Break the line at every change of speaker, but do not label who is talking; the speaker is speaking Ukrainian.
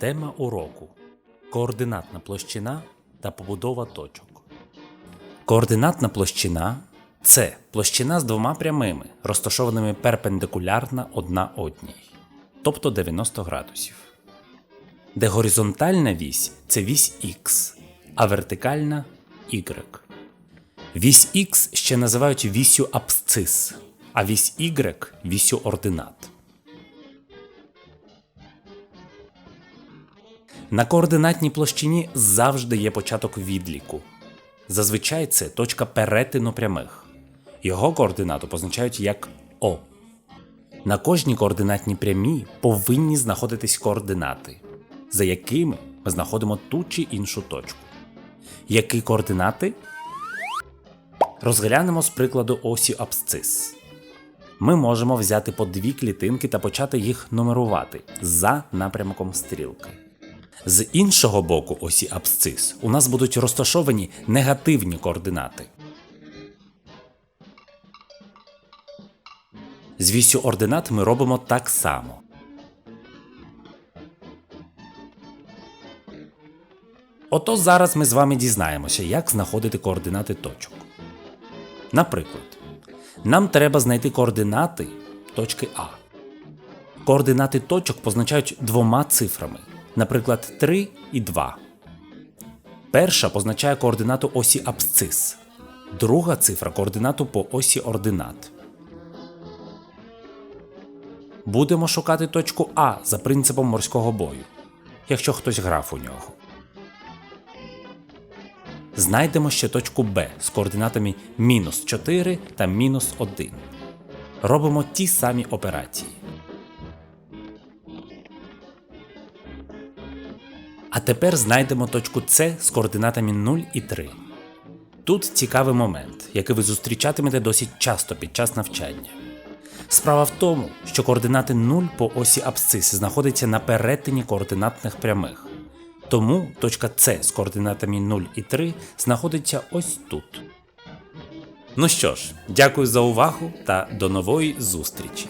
Тема уроку координатна площина та побудова точок. Координатна площина це площина з двома прямими, розташованими перпендикулярно одна одній, тобто 90 градусів. Де горизонтальна вісь це вісь Х, а вертикальна Y. Вісь Х ще називають вісю абсцис, а вісь Y вісю ординат. На координатній площині завжди є початок відліку. Зазвичай це точка перетину прямих. Його координату позначають як О. На кожній координатній прямій повинні знаходитись координати, за якими ми знаходимо ту чи іншу точку. Які координати? Розглянемо з прикладу осі абсцис. Ми можемо взяти по дві клітинки та почати їх нумерувати за напрямком стрілки. З іншого боку осі абсцис у нас будуть розташовані негативні координати. З вісю ординат ми робимо так само. Ото зараз ми з вами дізнаємося, як знаходити координати точок. Наприклад, нам треба знайти координати точки А. Координати точок позначають двома цифрами, наприклад, 3 і 2. Перша позначає координату осі абсцис, друга цифра координату по осі ординат. Будемо шукати точку А за принципом морського бою, якщо хтось грав у нього. Знайдемо ще точку Б з координатами мінус 4 та мінус 1. Робимо ті самі операції. А тепер знайдемо точку С з координатами 0 і 3. Тут цікавий момент, який ви зустрічатимете досить часто під час навчання. Справа в тому, що координати 0 по осі абсцис знаходяться на перетині координатних прямих. Тому точка С з координатами 0 і 3 знаходиться ось тут. Ну що ж, дякую за увагу та до нової зустрічі!